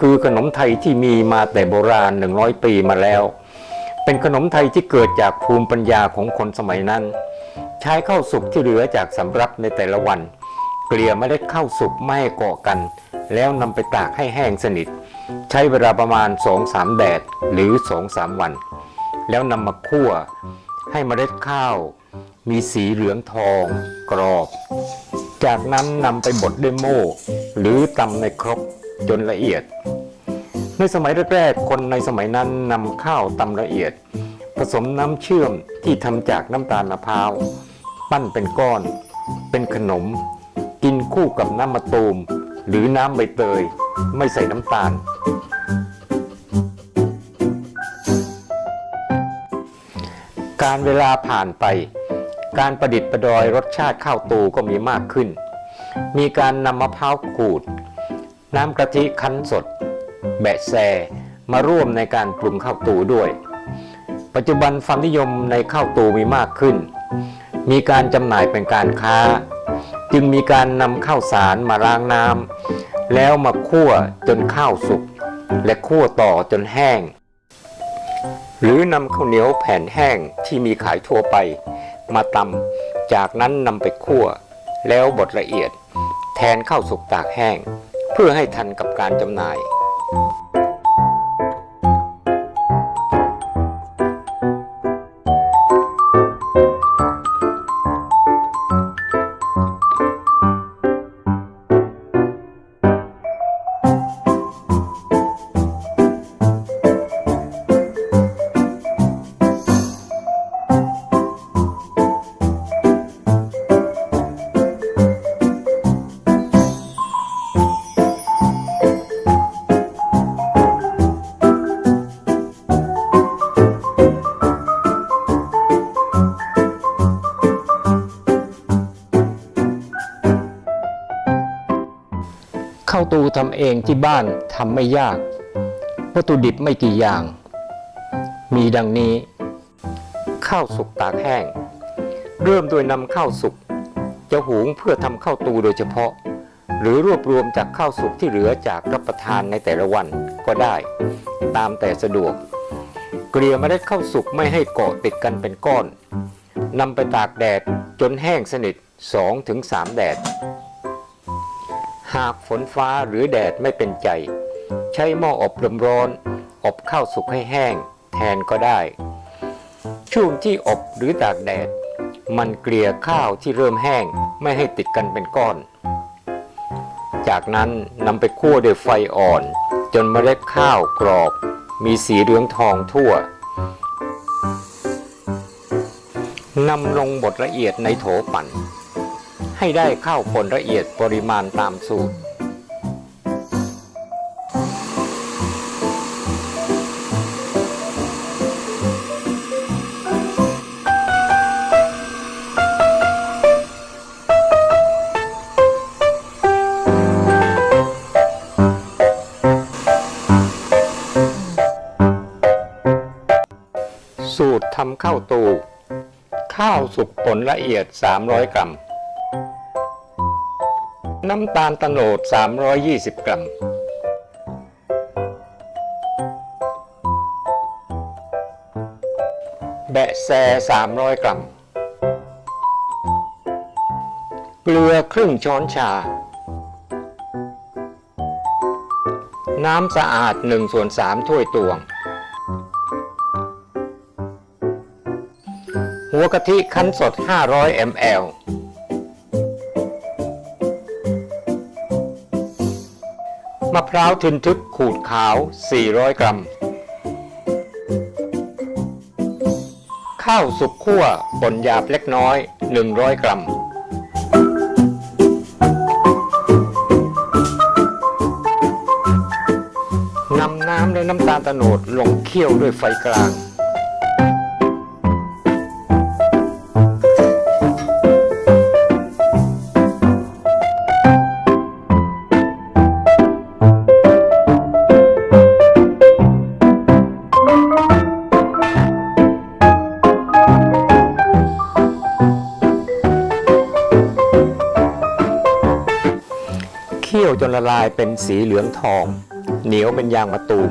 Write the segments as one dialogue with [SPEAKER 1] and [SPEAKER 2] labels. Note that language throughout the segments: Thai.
[SPEAKER 1] คือขนมไทยที่มีมาแต่โบราณ 100 ปีมาแล้ว เป็นขนมไทยที่เกิดจากภูมิปัญญาของคนสมัยนั้น ใช้ข้าวสุกที่เหลือจากสำรับในแต่ละวัน เกลี่ยเมล็ดข้าวสุกไม่เกาะกัน แล้วนำไปตากให้แห้งสนิท ใช้เวลาประมาณ 2-3 แดดหรือ 2-3 วัน แล้วนำมาคั่วให้เมล็ดข้าวมีสีเหลืองทองกรอบ จากนั้นนำไปบดด้วยโม่หรือตำในครก จนละเอียด ในสมัยแรกๆคนในสมัยนั้นนำข้าวตำละเอียด ผสมน้ำเชื่อมที่ทำจากน้ำตาลมะพร้าว ปั้นเป็นก้อน เป็นขนม กินคู่กับน้ำมะตูม หรือน้ำใบเตย ไม่ใส่น้ำตาล การเวลาผ่านไปการประดิษฐ์ประดอยรสชาติข้าวตูก็มีมากขึ้น มีการนำมะพร้าวขูด น้ำกะทิคั้นสด แบะแซ มาร่วมในการปรุงข้าวตูด้วย ปัจจุบันความนิยมในข้าวตูมีมากขึ้น มีการจำหน่ายเป็นการค้า จึงมีการนำข้าวสารมาล้างน้ำแล้วมาคั่วจนข้าวสุกและคั่วต่อจนแห้ง หรือนำข้าวเหนียวแผ่นแห้งที่มีขายทั่วไป มาตำจากนั้นนำไปคั่ว แล้วบดละเอียด แทนข้าวสุกตากแห้ง เพื่อให้ทันกับการจำหน่าย ข้าตูทำเองที่บ้านทำไม่ยาก วัตถุดิบไม่กี่อย่าง มีดังนี้ ข้าวสุกตากแห้ง เริ่มโดยนำข้าวสุก จะหุงเพื่อทำข้าวตูโดยเฉพาะ หรือรวบรวมจากข้าวสุกที่เหลือจากรับประทานในแต่ละวันก็ได้ ตามแต่สะดวก เกลี่ยเมล็ดข้าวสุกไม่ให้เกาะติดกันเป็นก้อนนำไปตากแดดจนแห้งสนิท 2-3 แดด หากฝนฟ้าหรือแดดไม่เป็นใจ ใช้หม้ออบลมร้อน อบข้าวสุกให้แห้ง แทนก็ได้ ช่วงที่อบหรือตากแดด มันเกลี่ยข้าวที่เริ่มแห้งไม่ให้ติดกันเป็นก้อน จากนั้นนำไปคั่วด้วยไฟอ่อน จนเมล็ดข้าวกรอบ มีสีเหลืองทองทั่วนำลงบดละเอียดในโถปั่น ให้ได้ข้าวผลละเอียดปริมาณตามสูตร สูตรทำข้าวตู ข้าวสุกผลละเอียด 300 กรัม น้ำตาลตะโนด 320 กรัม แบะแซ 300 กรัม เกลือครึ่งช้อนชา น้ำสะอาด1ส่วน3ถ้วยตวง หัวกะทิคั้นสด 500 ml มะพร้าวทึนทึกขูดขาว 400 กรัม ข้าวสุกคั่วป่นหยาบเล็กน้อย 100 กรัม นำน้ำและน้ำตาลตะโนดลงเคี่ยวด้วยไฟกลาง นละลายเป็นสีเหลืองทอง เหนียวเป็นยางมะตูม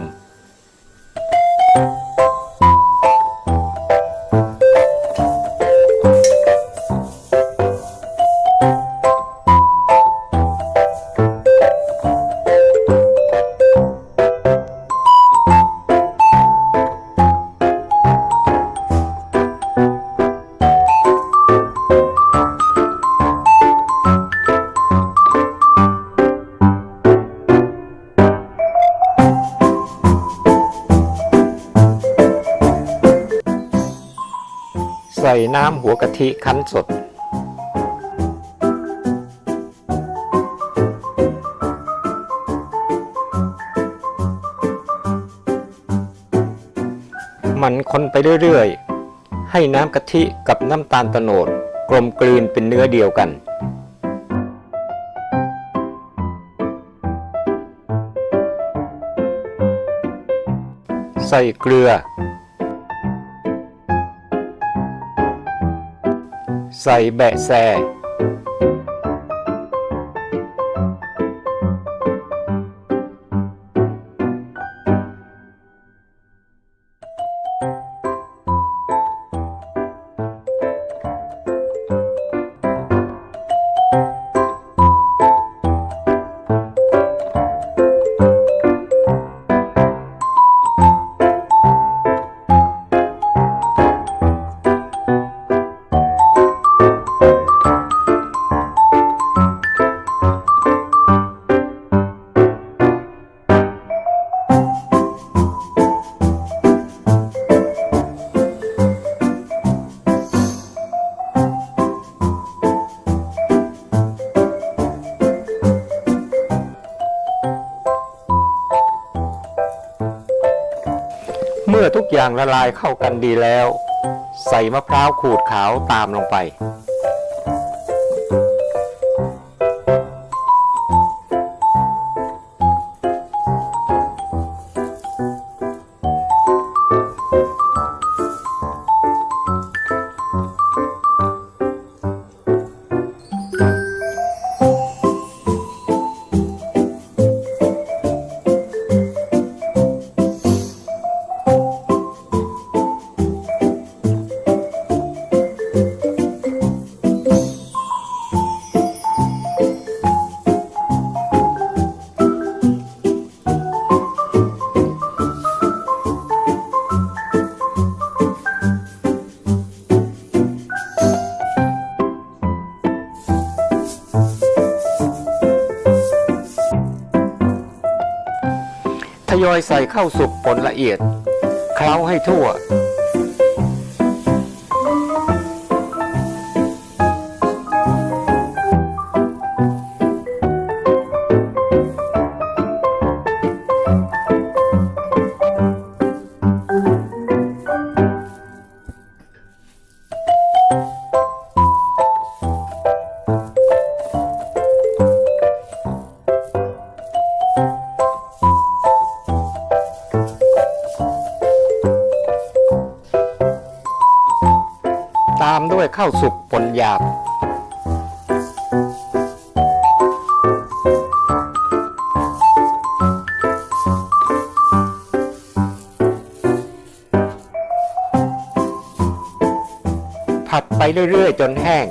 [SPEAKER 1] น้ำหัวกะทิคั้นสด มันคนไปเรื่อยๆ ให้น้ำกะทิกับน้ำตาลโตโนดกลมกลืนเป็นเนื้อเดียวกันใส่เกลือ ใส่แบะแซ อทุกอย่างละลายเข้ากันดีแล้ว ใส่มะพร้าวขูดขาวตามลงไป ยอยใส่เข้าสุกผลละเอียดเคล้าให้ทั่ว ข้าวสุกปนหยาบ ผัดไปเรื่อยๆ จนแห้ง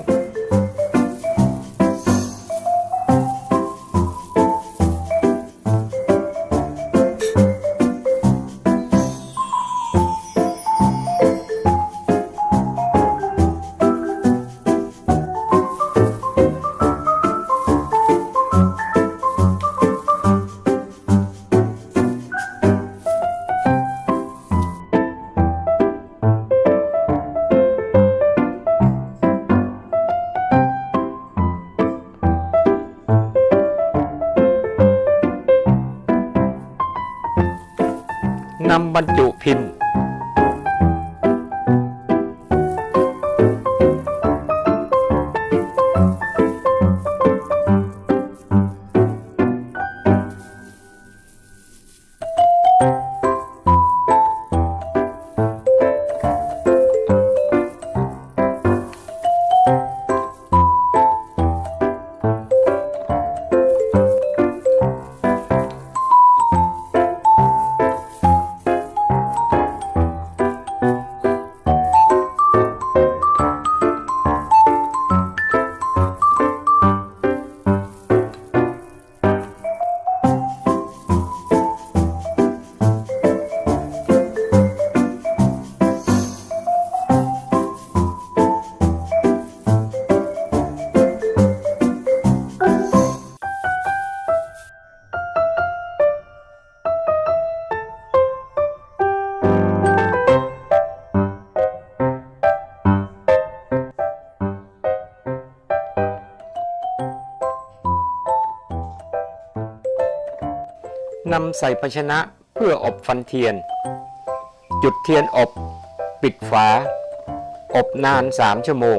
[SPEAKER 1] นำำใส่ภาชนะเพื่ออบฟันเทียน จุดเทียนอบ ปิดฝา อบนาน3ชั่วโมง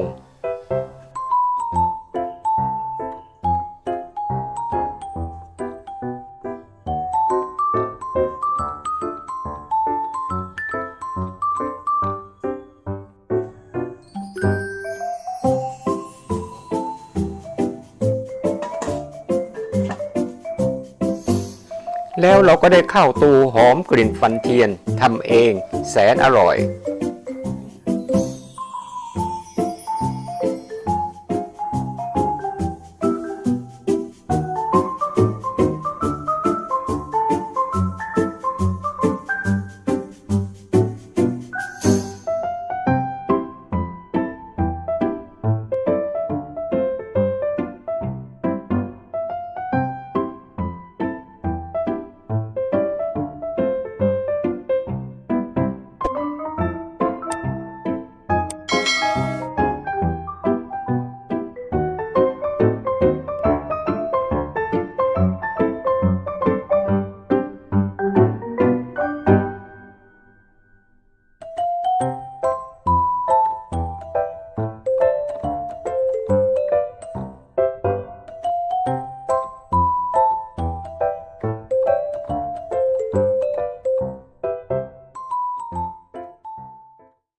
[SPEAKER 1] แล้วเราก็ได้ข้าวตูหอมกลิ่นฟันเทียนทำเองแสนอร่อย